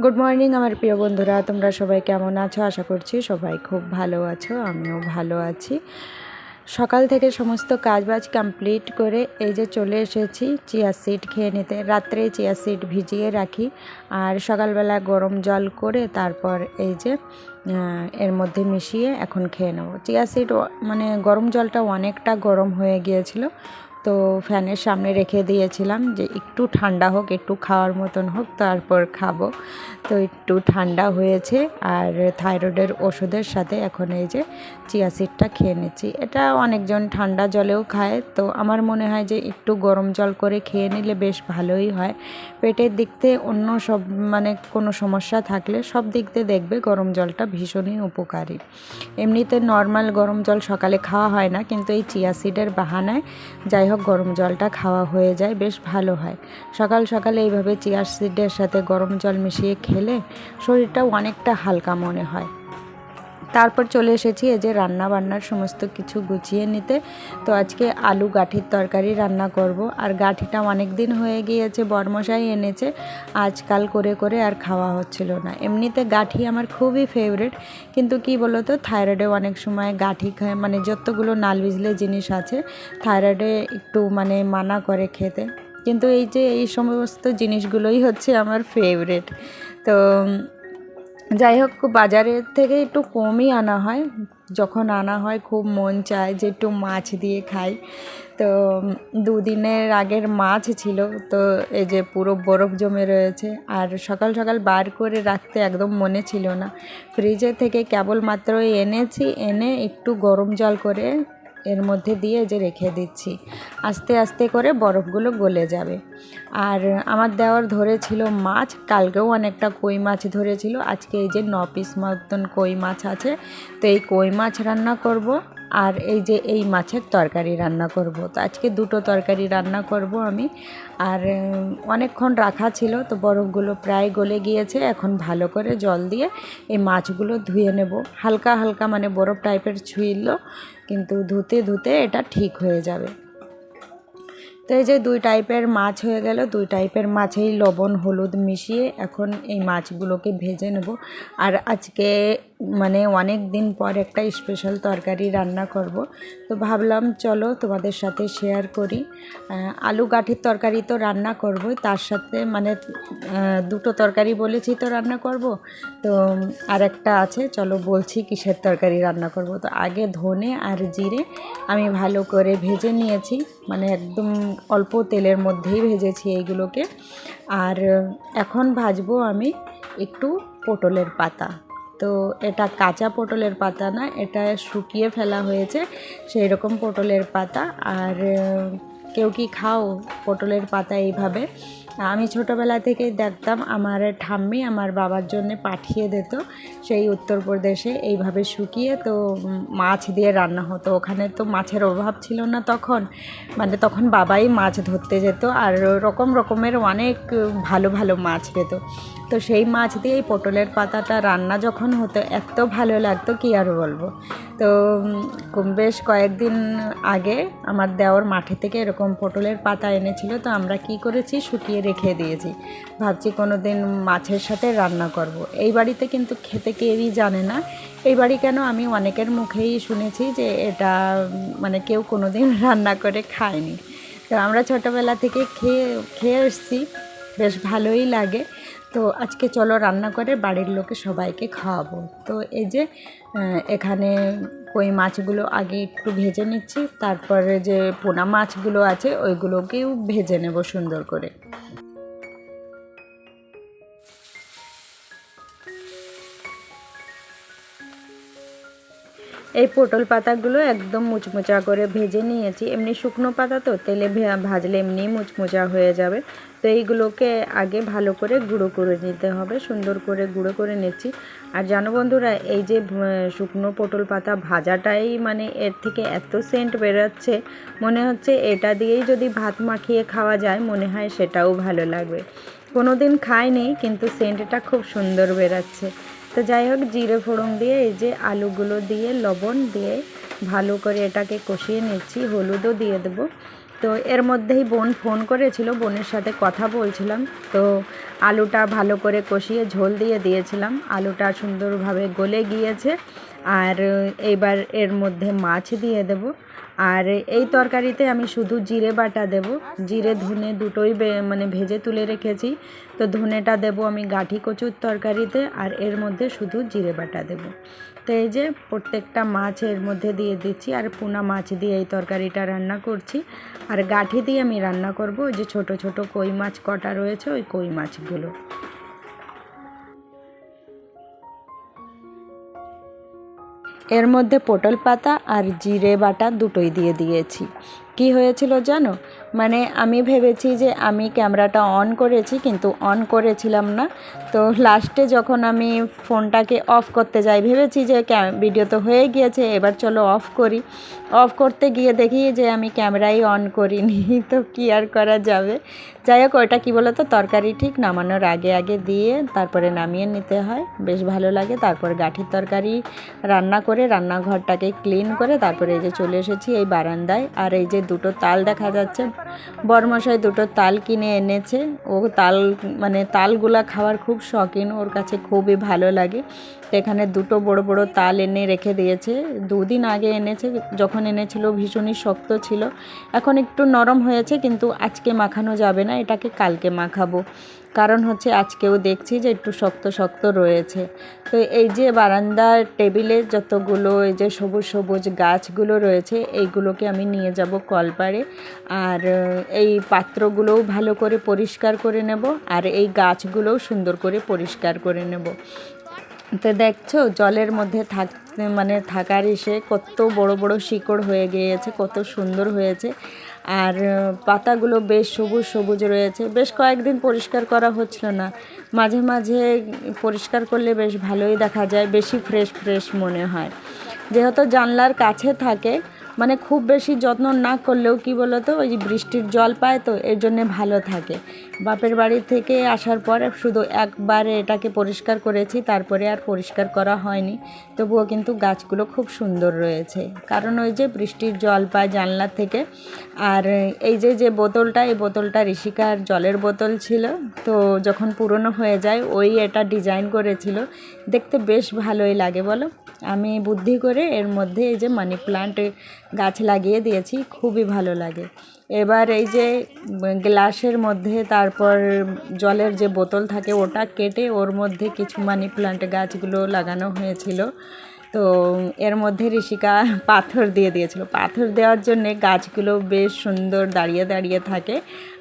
Good morning আমার প্রিয় বন্ধুরা। তোমরা সবাই কেমন আছো? আশা করছি সবাই খুব ভালো আছো, আমিও ভালো আছি। সকাল থেকে সমস্ত কাজবাজ কমপ্লিট করে এই যে চলে এসেছি চিয়া সিড খেয়ে নিতে। রাত্রে চিয়া সিড ভিজিয়ে রাখি। আর সকালবেলা গরম জল করে তারপর এই যে এর মধ্যে মিশিয়ে এখন খেয়ে নেব। চিয়া সিড মানে গরম জলটা অনেকটা গরম হয়ে গিয়েছিল। তো ফ্যানের সামনে রেখে দিয়েছিলাম যে একটু ঠান্ডা হোক, একটু খাওয়ার মতন হোক, তারপর খাব। তো একটু ঠান্ডা হয়েছে আর থাইরয়েডের ওষুধের সাথে এখন এই যে চিয়া সিডটা খেয়ে নিচ্ছি। এটা অনেকজন ঠান্ডা জলেও খায়, তো আমার মনে হয় যে একটু গরম জল করে খেয়ে নিলে বেশ ভালোই হয়। পেটের দিক থেকে অন্য সব মানে কোনো সমস্যা থাকলে সব দিক দিয়ে দেখবে গরম জলটা ভীষণই উপকারী। এমনিতে নর্মাল গরম জল সকালে খাওয়া হয় না, কিন্তু এই চিয়া সিডের বাহানায় যাই হোক, গরম জলটা খাওয়া হয়ে যায়, বেশ ভালো হয়। সকাল সকালে এইভাবে চিয়ার সিডের সাথে গরম জল মিশিয়ে খেলে শরীরটা অনেকটা হালকা মনে হয়। তারপর চলে এসেছি এই যে রান্না বান্নার সমস্ত কিছু গুছিয়ে নিতে। তো আজকে আলু গাঠির তরকারি রান্না করব। আর গাঠিটা অনেক দিন হয়ে গিয়েছে, বরমশাই এনেছে। আজকাল করে করে আর খাওয়া হচ্ছিল না। এমনিতে গাঠি আমার খুবই ফেভারিট কিন্তু কি বলতো থাইরয়েডে অনেক সময় গাঠি খায় মানে যতগুলো নাল বিজলে জিনিস আছে থাইরয়েডে একটু মানে মানা করে খেতে। কিন্তু এই যে এই সমস্ত জিনিসগুলোই হচ্ছে আমার ফেভারিট তো যাই হোক, বাজারের থেকে একটু কমই আনা হয়। যখন আনা হয়, খুব মন চায় যে একটু মাছ দিয়ে খাই। তো দুদিনের আগের মাছ ছিল। তো, এই যে পুরো বরফ জমে রয়েছে। আর সকাল সকাল বার করে রাখতে একদম মনে ছিল না। ফ্রিজে থেকে কেবলমাত্র এনেছি, এনে একটু গরম জল করে এর মধ্যে দিয়ে যে রেখে দিচ্ছি। আস্তে আস্তে করে বরফগুলো গলে যাবে। আর আমার দেওয়ার ধরেছিল মাছ, কালকেও অনেকটা কই মাছ ধরেছিল। আজকে এই যে ন পিস মতন কই মাছ আছে, তো এই কই মাছ রান্না করব। আর এই যে এই মাছের তরকারি রান্না করব। তো আজকে দুটো তরকারি রান্না করব আমি। আর অনেকক্ষণ রাখা ছিল, তো বরফগুলো প্রায় গলে গিয়েছে। এখন ভালো করে জল দিয়ে এই মাছগুলো ধুয়ে নেব। হালকা হালকা মানে বরফ টাইপের ছুঁইল কিন্তু ধুতে ধুতে এটা ঠিক হয়ে যাবে। তো এই যে দুই টাইপের মাছ হয়ে গেল। দুই টাইপের মাছেই লবণ, হলুদ মিশিয়ে এখন এই মাছগুলোকে ভেজে নেব। আর আজকে মানে অনেক দিন পর একটা স্পেশাল তরকারি রান্না করব। তো ভাবলাম, চলো তোমাদের সাথে শেয়ার করি। আলু গাঠির তরকারি তো রান্না করবই, তার সাথে মানে দুটো তরকারি বলেছি তো রান্না করব। তো আর একটা আছে, চলো বলছি কিসের তরকারি রান্না করব। তো আগে ধনে আর জিরে আমি ভালো করে ভেজে নিয়েছি মানে একদম অল্প তেলের মধ্যেই ভেজেছি এইগুলোকে। আর এখন ভাজবো আমি একটু পটলের পাতা। তো এটা কাঁচা পটলের পাতা না, এটা শুকিয়ে ফেলা হয়েছে সেই রকম পটলের পাতা। আর কেউ কি খাও পটলের পাতা এইভাবে? আমি ছোটোবেলা থেকেই দেখতাম, আমার ঠাম্মি আমার বাবার জন্য পাঠিয়ে দিত, সেই উত্তরপ্রদেশে এইভাবে শুকিয়ে তো মাছ দিয়ে রান্না হতো। ওখানে তো মাছের অভাব ছিল না তখন মানে তখন বাবাই মাছ ধরতে যেত, আর রকম রকমের অনেক ভালো ভালো মাছ পেত। তো সেই মাছ দিয়ে এই পটলের পাতাটা রান্না যখন হতো, এত ভালো লাগতো, কি আর বলব? তো বেশ কয়েকদিন আগে আমার দেওর মাঠে থেকে এরকম পটলের পাতা এনেছিল, তো আমরা কি করেছি? শুকিয়ে রেখে দিয়েছি। ভাবছি কোনো দিন মাছের সাথে রান্না করব। এই বাড়িতে কিন্তু খেতে কেউই জানে না। এই বাড়ি কেন? আমি অনেকের মুখেই শুনেছি যে এটা মানে কেউ কোনো দিন রান্না করে খায়নি। তো আমরা ছোটোবেলা থেকে খেয়ে খেয়ে এসছি। বেশ ভালোই লাগে। তো আজকে চলো রান্না করে বাড়ির লোকে সবাইকে খাওয়াবো। তো এই যে এখানে কই মাছগুলো আগে একটু ভেজে নিচ্ছি, তারপরে যে পোনা মাছগুলো আছে, ওইগুলোকেও ভেজে নেব সুন্দর করে। এই পটল পাতাগুলো একদম মুচমুচা করে ভেজে নিয়েছি। এমনি শুকনো পাতা তো, তেলে ভাজলে এমনি মুচমুচা হয়ে যাবে। তো এইগুলোকে আগে ভালো করে গুঁড়ো করে নিতে হবে। সুন্দর করে গুঁড়ো করে নিচ্ছি। আর জানো বন্ধুরা, এই যে শুকনো পটল পাতা ভাজাটাই মানে এর থেকে এত সেন্ট বেরোচ্ছে, মনে হচ্ছে এটা দিয়েই যদি ভাত মাখিয়ে খাওয়া যায়, মনে হয় সেটাও ভালো লাগবে। কোনো দিন খাইনি, কিন্তু সেন্টটা খুব সুন্দর বেরাচ্ছে। তো যাই হোক, জিরে ফোড়ন দিয়ে এই যে আলুগুলো দিয়ে লবণ দিয়ে ভালো করে এটাকে কষিয়ে নিচ্ছি, হলুদও দিয়ে দেবো। তো এর মধ্যেই বোন ফোন করেছিল, বোনের সাথে কথা বলছিলাম। তো আলুটা ভালো করে কষিয়ে ঝোল দিয়ে দিয়েছিলাম। আলুটা সুন্দরভাবে গলে গিয়েছে। আর এইবার এর মধ্যে মাছ দিয়ে দেব। আর এই তরকারিতে আমি শুধু জিরে বাটা দেব। জিরে, ধনে দুটোই মানে ভেজে তুলে রেখেছি। তো ধনেটা দেব আমি গাঠি কচুর তরকারিতে আর এর মধ্যে শুধু জিরে বাটা দেব। তো এই যে প্রত্যেকটা মাছ এর মধ্যে দিয়ে দিচ্ছি আর পোনা মাছ দিয়ে এই তরকারিটা রান্না করছি। আর গাঠি দিয়ে আমি রান্না করব ওই যে ছোট ছোট কই মাছ কটা রয়েছে ওই কই মাছগুলো। এর মধ্যে পটল পাতা আর জিরে বাটা দুটোই দিয়ে দিয়েছি। কি হয়েছিল জানো? মানে আমি ভেবেছি যে আমি ক্যামেরাটা অন করেছি কিন্তু অন করেছিলাম না। তো লাস্টে যখন আমি ফোনটাকে অফ করতে যাই, ভেবেছি যে ভিডিও তো হয়ে গিয়েছে, এবার চলো অফ করি। অফ করতে গিয়ে দেখি যে আমি ক্যামেরাই অন করিনি, তো কি আর করা যাবে? যাই হোক ওইটা কী বলো তো তরকারি ঠিক নামানোর আগে আগে দিয়ে তারপরে নামিয়ে নিতে হয়, বেশ ভালো লাগে। তারপর গাঠির তরকারি রান্না করে, রান্নাঘরটাকে ক্লিন করে তারপরে এই যে চলে এসেছি এই বারান্দায়। আর এই যে দুটো তাল দেখা যাচ্ছে। বরমশাই দুটো তাল কিনে এনেছে। ও তাল মানে তালগুলা খাওয়ার খুব শখিন, ওর কাছে খুবই ভালো লাগে। এখানে দুটো বড় বড় তাল এনে রেখে দিয়েছে। দুদিন আগে এনেছে, যখন এনেছিল ভীষণই শক্ত ছিল। এখন একটু নরম হয়েছে, কিন্তু আজকে মাখানো যাবে না, এটাকে কালকে মাখাবো। কারণ হচ্ছে আজকেও দেখছি যে একটু শক্ত শক্ত রয়েছে। তো এই যে বারান্দার টেবিলে যতগুলো এই যে সবুজ সবুজ গাছগুলো রয়েছে, এইগুলোকে আমি নিয়ে যাব কলপারে আর এই পাত্রগুলোও ভালো করে পরিষ্কার করে নেব আর এই গাছগুলোও সুন্দর করে পরিষ্কার করে নেব। তো দেখছ জলের মধ্যে থাক মানে থাকার এসে কত বড় বড় শিকড় হয়ে গিয়েছে, কত সুন্দর হয়েছে। আর পাতাগুলো বেশ সবুজ সবুজ রয়েছে। বেশ কয়েকদিন পরিষ্কার করা হচ্ছিল না। মাঝে মাঝে পরিষ্কার করলে বেশ ভালোই দেখা যায়, বেশি ফ্রেশ ফ্রেশ মনে হয়। যেহেতু জানলার কাছে থাকে মানে খুব বেশি যত্ন না করলেও কি বলতো, ওই বৃষ্টির জল পায় তো, এর জন্যে ভালো থাকে। বাপের বাড়ি থেকে আসার পরে শুধু একবার এটাকে পরিষ্কার করেছি, তারপরে আর পরিষ্কার করা হয়নি। তবুও কিন্তু গাছগুলো খুব সুন্দর রয়েছে। কারণ ওই যে বৃষ্টির জল পায় জানলা থেকে, আর এই যে যে বোতলটা, এই বোতলটা ঋষিকার জলের বোতল ছিল, তো যখন পুরনো হয়ে যায়, ওই এটা ডিজাইন করেছিল। দেখতে বেশ ভালোই লাগে বলো। আমি বুদ্ধি করে এর মধ্যে এই যে মানি প্লান্ট গাছ লাগিয়ে দিয়েছি, খুবই ভালো লাগে। এবার এই যে, গ্লাসের মধ্যে তারপর জলের যে বোতল থাকে, ওটা কেটে ওর মধ্যে কিছু মানি প্লান্ট গাছগুলো লাগানো হয়েছিল। তো এর মধ্যে ঋষিকা পাথর দিয়ে দিয়েছিল। পাথর দেওয়ার জন্যে গাছগুলো বেশ সুন্দর দাঁড়িয়ে দাঁড়িয়ে থাকে,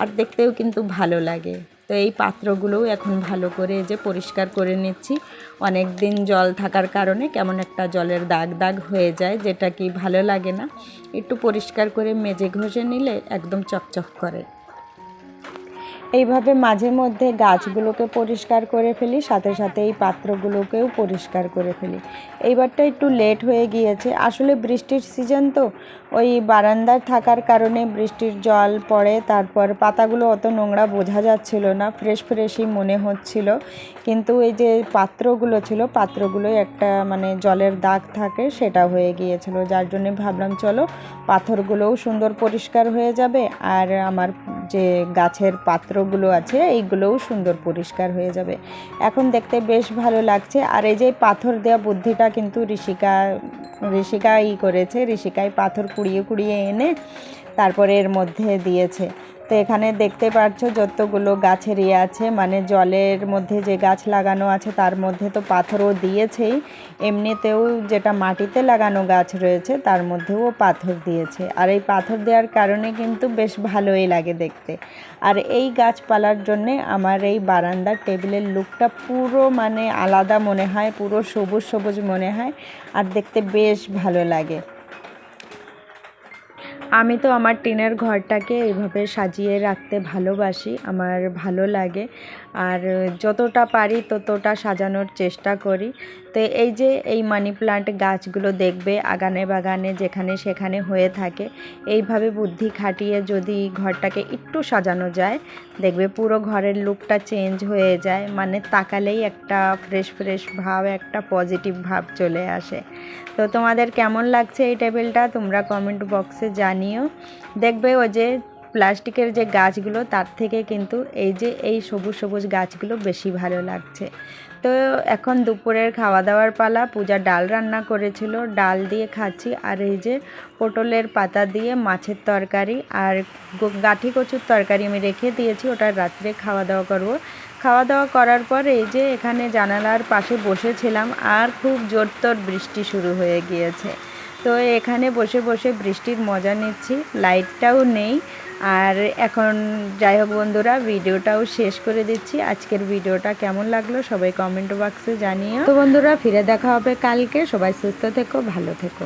আর দেখতেও কিন্তু ভালো লাগে। তো এই পাত্রগুলোও এখন ভালো করে যে পরিষ্কার করে নিচ্ছি। অনেক দিন জল থাকার কারণে কেমন একটা জলের দাগ দাগ হয়ে যায়, যেটা কি ভালো লাগে না। একটু পরিষ্কার করে মেজে ঘষে নিলে একদম চকচক করে। এইভাবে মাঝে মধ্যে গাছগুলোকে পরিষ্কার করে ফেলি, সাথে সাথে এই পাত্রগুলোকেও পরিষ্কার করে ফেলি। এইবারটা একটু লেট হয়ে গিয়েছে। আসলে বৃষ্টির সিজন তো, ওই বারান্দায় থাকার কারণে বৃষ্টির জল পড়ে, তারপর পাতাগুলো অত নোংরা বোঝা যাচ্ছিল না ফ্রেশ ফ্রেশই মনে হচ্ছিল। কিন্তু এই যে পাত্রগুলো ছিল পাত্রগুলোই একটা মানে জলের দাগ থাকে, সেটা হয়ে গিয়েছিল। যার জন্য ভাবলাম, চলো পাথরগুলোও সুন্দর পরিষ্কার হয়ে যাবে, আর আমার যে গাছের পাত্রগুলো আছে, এইগুলোও সুন্দর পরিষ্কার হয়ে যাবে। এখন দেখতে বেশ ভালো লাগছে। আর এই যে পাথর দেওয়া বুদ্ধিটা কিন্তু ঋষিকা, ঋষিকাই করেছে। ঋষিকায় পাথর কুড়িয়ে কুড়িয়ে এনে তারপরে এর মধ্যে দিয়েছে। তো এখানে দেখতে পাচ্ছ যতগুলো গাছের ইয়ে আছে মানে জলের মধ্যে যে গাছ লাগানো আছে তার মধ্যে তো পাথরও দিয়েছেই। এমনিতেও যেটা মাটিতে লাগানো গাছ রয়েছে তার মধ্যেও পাথর দিয়েছে। আর এই পাথর দেওয়ার কারণে কিন্তু বেশ ভালোই লাগে দেখতে। আর এই গাছপালার জন্যে আমার এই বারান্দার টেবিলের লুকটা পুরো মানে আলাদা মনে হয়, পুরো সবুজ সবুজ মনে হয়। আর দেখতে বেশ ভালো লাগে। আমি তো আমার টিনের ঘরটাকে এইভাবে সাজিয়ে রাখতে ভালোবাসি আমার ভালো লাগে। আর যতটা পারি ততটা সাজানোর চেষ্টা করি। তো এই যে এই মানি প্লান্ট গাছগুলো দেখবে আগানে বাগানে যেখানে সেখানে হয়ে থাকে, এইভাবে বুদ্ধি খাটিয়ে যদি ঘরটাকে একটু সাজানো যায়, দেখবে পুরো ঘরের লুকটা চেঞ্জ হয়ে যায় মানে তাকালেই একটা ফ্রেশ ফ্রেশ ভাব, একটা পজিটিভ ভাব চলে আসে। তো তোমাদের কেমন লাগছে এই টেবিলটা তোমরা কমেন্ট বক্সে জানিও। দেখবে ও যে প্লাস্টিকের যে গাছগুলো, তার থেকে কিন্তু এই যে এই সবুজ সবুজ গাছগুলো বেশি ভালো লাগছে। তো এখন দুপুরের খাওয়া দাওয়ার পালা, পূজা ডাল রান্না করেছিল, ডাল দিয়ে খাচ্ছি। আর এই যে পটলের পাতা দিয়ে মাছের তরকারি আর গাঠি কচুর তরকারি আমি রেখে দিয়েছি, ওটা রাত্রে খাওয়া দাওয়া করব। খাওয়া দাওয়া করার পর এই যে এখানে জানালার পাশে বসেছিলাম আর খুব জোরতোর বৃষ্টি শুরু হয়ে গিয়েছে। তো এখানে বসে বসে বৃষ্টির মজা নিচ্ছি, লাইটটাও নেই। আর এখন যাই হোক বন্ধুরা, ভিডিওটাও শেষ করে দিচ্ছি। আজকের ভিডিওটা কেমন লাগল সবাই কমেন্ট বক্সে জানিও। তো বন্ধুরা, ফিরে দেখা হবে কালকে। সবাই সুস্থ থেকো, ভালো থেকো।